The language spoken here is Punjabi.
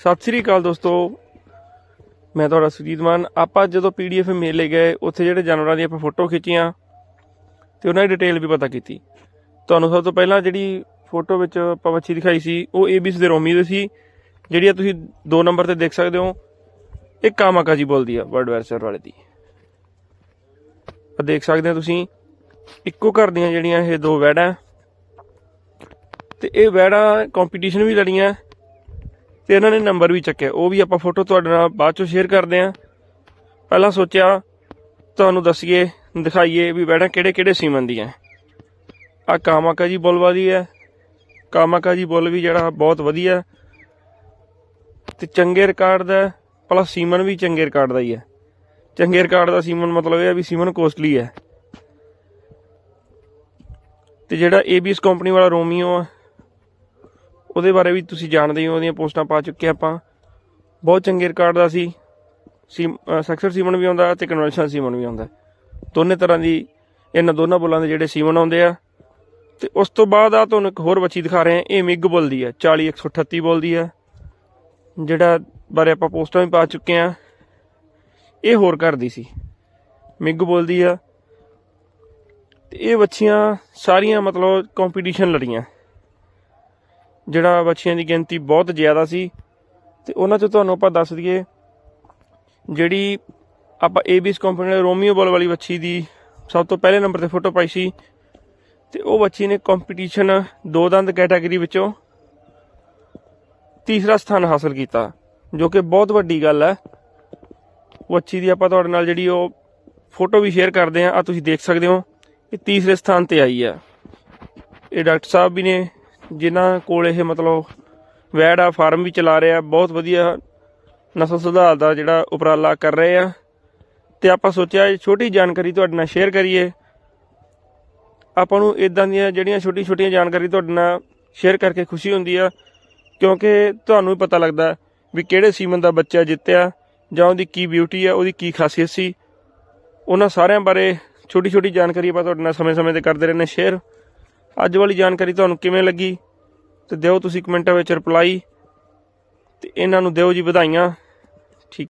ਸਤਿ ਸ੍ਰੀ ਅਕਾਲ ਦੋਸਤੋ। ਮੈਂ ਤੁਹਾਡਾ ਸੁਜੀਤ ਮਾਨ। ਆਪਾਂ ਜਦੋਂ ਪੀਡੀਐਫ ਮੇਲੇ ਗਏ, ਉੱਥੇ ਜਿਹੜੇ ਜਾਨਵਰਾਂ ਦੀ ਆਪਾਂ ਫੋਟੋ ਖਿੱਚੀਆਂ, ਤੇ ਉਹਨਾਂ ਦੀ ਡਿਟੇਲ ਵੀ ਪਤਾ ਕੀਤੀ। ਤੁਹਾਨੂੰ ਸਭ ਤੋਂ ਪਹਿਲਾਂ ਜਿਹੜੀ ਫੋਟੋ ਵਿੱਚ ਆਪਾਂ ਵੱਛੀ ਦਿਖਾਈ ਸੀ, ਉਹ ਏਬੀਸ ਦੇ ਰੋਮੀ ਦੇ ਸੀ, ਜਿਹੜੀ ਤੁਸੀਂ 2 ਨੰਬਰ ਤੇ ਦੇਖ ਸਕਦੇ ਹੋ। ਇਹ ਕਾਮਾਕਾ ਜੀ ਬੋਲਦੀ ਆ ਵਰਡ ਵੈਰਸਰ ਵਾਲੇ ਦੀ। ਆ ਦੇਖ ਸਕਦੇ ਹੋ ਤੁਸੀਂ, ਇੱਕੋ ਘਰ ਦੀਆਂ ਜਿਹੜੀਆਂ ਇਹ ਦੋ ਵੈੜਾਂ ਤੇ ਇਹ ਵੈੜਾਂ ਕੰਪੀਟੀਸ਼ਨ ਵੀ ਲੜੀਆਂ। ਤੇ ਇਹਨਾਂ ਨੇ ਨੰਬਰ ਵੀ ਚੱਕਿਆ। ਉਹ ਵੀ ਆਪਾਂ ਫੋਟੋ ਤੁਹਾਡੇ ਨਾਲ ਬਾਅਦ ਚੋਂ ਸ਼ੇਅਰ ਕਰਦੇ ਆਂ ਪਹਿਲਾਂ ਸੋਚਿਆ, ਤੁਹਾਨੂੰ ਦੱਸੀਏ, ਦਿਖਾਈਏ ਵੀ ਵੈੜਾਂ ਕਿਹੜੇ ਕਿਹੜੇ ਸੀਮਨ ਦੀਆਂ। ਆ ਕਾਮਾਕਾ ਜੀ ਬੁੱਲਵਾ ਦੀ ਹੈ। ਕਾਮਾਕਾ ਜੀ ਬੁੱਲ ਵੀ ਜਿਹੜਾ ਬਹੁਤ ਵਧੀਆ। ਤੇ ਚੰਗੇ ਰਿਕਾਰਡ ਦਾ ਪਲੱਸ ਸੀਮਨ ਵੀ ਚੰਗੇ ਰਿਕਾਰਡ ਦਾ ਹੀ ਹੈ। ਚੰਗੇ ਰਿਕਾਰਡ ਦਾ ਸੀਮਨ ਮਤਲਬ ਇਹ ਹੈ ਵੀ ਸੀਮਨ ਕੋਸਟਲੀ ਹੈ। ਤੇ ਜਿਹੜਾ ਏਬੀਐਸ ਕੰਪਨੀ ਵਾਲਾ ਰੋਮੀਓ ਆ ਉਹਦੇ ਬਾਰੇ ਵੀ ਤੁਸੀਂ ਜਾਣਦੇ ਹੋ, ਉਹਦੀਆਂ ਪੋਸਟਾਂ ਪਾ ਚੁੱਕੇ ਆਪਾਂ। ਬਹੁਤ ਚੰਗੇ ਰਿਕਾਰਡ ਦਾ ਸੀ। ਸੀਮ ਸੀਮਨ ਵੀ ਆਉਂਦਾ ਤੇ ਕਨਵੈਨਸ਼ਨਲ ਸੀਮਨ ਵੀ ਆਉਂਦਾ। ਦੋਨੇ ਤਰ੍ਹਾਂ ਦੀ, ਇਹਨਾਂ ਦੋਨਾਂ ਬੁੱਲਾਂ ਦੇ ਜਿਹੜੇ ਸੀਮਨ ਆਉਂਦੇ ਆ। ਤੇ ਉਸ ਤੋਂ ਬਾਅਦ ਆ ਤੁਹਾਨੂੰ ਇੱਕ ਹੋਰ ਬੱਚੀ ਦਿਖਾ ਰਹੇ ਆ ਇਹ ਮਿਗ ਬੁੱਲ ਦੀ ਆ 40138 ਬੁੱਲ ਦੀ ਆ। ਜਿਹੜਾ ਬਾਰੇ ਆਪਾਂ ਪੋਸਟਾਂ ਵੀ ਪਾ ਚੁੱਕੇ ਆ ਇਹ ਹੋਰ ਘਰ ਦੀ ਸੀ। ਮਿਗ ਬੋਲਦੀ ਆ। ਤੇ ਇਹ ਬੱਚੀਆਂ ਸਾਰੀਆਂ ਮਤਲਬ ਕੰਪੀਟੀਸ਼ਨ ਲੜੀਆਂ। ਜਿਹੜਾ ਬੱਚੀਆਂ ਦੀ ਗਿਣਤੀ ਬਹੁਤ ਜ਼ਿਆਦਾ ਸੀ, ਤੇ ਉਹਨਾਂ ਚੋਂ ਤੁਹਾਨੂੰ ਆਪਾਂ ਦੱਸ ਦਈਏ, ਜਿਹੜੀ ਆਪਾਂ ਏਬੀਐਸ ਕੰਪਨੀ ਦੇ ਰੋਮੀਓ ਬੋਲ ਵਾਲੀ ਬੱਚੀ ਦੀ ਸਭ ਤੋਂ ਪਹਿਲੇ ਨੰਬਰ ਤੇ ਫੋਟੋ ਪਾਈ ਸੀ, ਤੇ ਉਹ ਬੱਚੀ ਨੇ ਕੰਪੀਟੀਸ਼ਨ ਦੋ ਦੰਦ ਕੈਟਾਗਰੀ ਵਿੱਚੋਂ ਤੀਸਰਾ ਸਥਾਨ ਹਾਸਲ ਕੀਤਾ, ਜੋ ਕਿ ਬਹੁਤ ਵੱਡੀ ਗੱਲ ਹੈ। ਉਹ ਬੱਚੀ ਦੀ ਆਪਾਂ ਤੁਹਾਡੇ ਨਾਲ ਜਿਹੜੀ ਉਹ ਫੋਟੋ ਵੀ ਸ਼ੇਅਰ ਕਰਦੇ ਆ ਆ ਤੁਸੀਂ ਦੇਖ ਸਕਦੇ ਹੋ ਇਹ ਤੀਸਰੇ ਸਥਾਨ ਤੇ ਆਈ ਆ ਇਹ ਡਾਕਟਰ ਸਾਹਿਬ ਵੀ ਨੇ ਜਿਨ੍ਹਾਂ ਕੋਲ ਇਹ ਮਤਲਬ ਵੈੜ ਆ, ਫਾਰਮ ਵੀ ਚਲਾ ਰਹੇ ਆ, ਬਹੁਤ ਵਧੀਆ ਨਸਲ ਸੁਧਾਰ ਦਾ ਜਿਹੜਾ ਉਪਰਾਲਾ ਕਰ ਰਹੇ ਆ। ਤੇ ਆਪਾਂ ਸੋਚਿਆ ਇਹ ਛੋਟੀ ਜਾਣਕਾਰੀ ਤੁਹਾਡੇ ਨਾਲ ਸ਼ੇਅਰ ਕਰੀਏ। ਆਪਾਂ ਨੂੰ ਇਦਾਂ ਦੀਆਂ ਜਿਹੜੀਆਂ ਛੋਟੀ ਛੋਟੀਆਂ ਜਾਣਕਾਰੀ ਤੁਹਾਡੇ ਨਾਲ ਸ਼ੇਅਰ ਕਰਕੇ ਖੁਸ਼ੀ ਹੁੰਦੀ ਆ, ਕਿਉਂਕਿ ਤੁਹਾਨੂੰ ਵੀ ਪਤਾ ਲੱਗਦਾ ਵੀ ਕਿਹੜੇ ਸੀਮਨ ਦਾ ਬੱਚਾ ਜਿੱਤਿਆ, ਜਾਂ ਉਹਦੀ ਕੀ ਬਿਊਟੀ ਆ, ਉਹਦੀ ਕੀ ਖਾਸੀਅਤ ਸੀ। ਉਹਨਾਂ ਸਾਰਿਆਂ ਬਾਰੇ ਛੋਟੀ ਛੋਟੀ ਜਾਣਕਾਰੀ ਆਪਾਂ ਤੁਹਾਡੇ ਨਾਲ ਸਮੇਂ-ਸਮੇਂ ਤੇ ਕਰਦੇ ਰਹਿੰਦੇ ਸ਼ੇਅਰ ਅੱਜ ਵਾਲੀ ਜਾਣਕਾਰੀ ਤੁਹਾਨੂੰ ਕਿਵੇਂ ਲੱਗੀ? ਤੇ ਦਿਓ ਤੁਸੀਂ ਕਮੈਂਟਾਂ ਵਿੱਚ ਰਿਪਲਾਈ ਤੇ ਇਹਨਾਂ ਨੂੰ ਦਿਓ ਜੀ ਵਧਾਈਆਂ।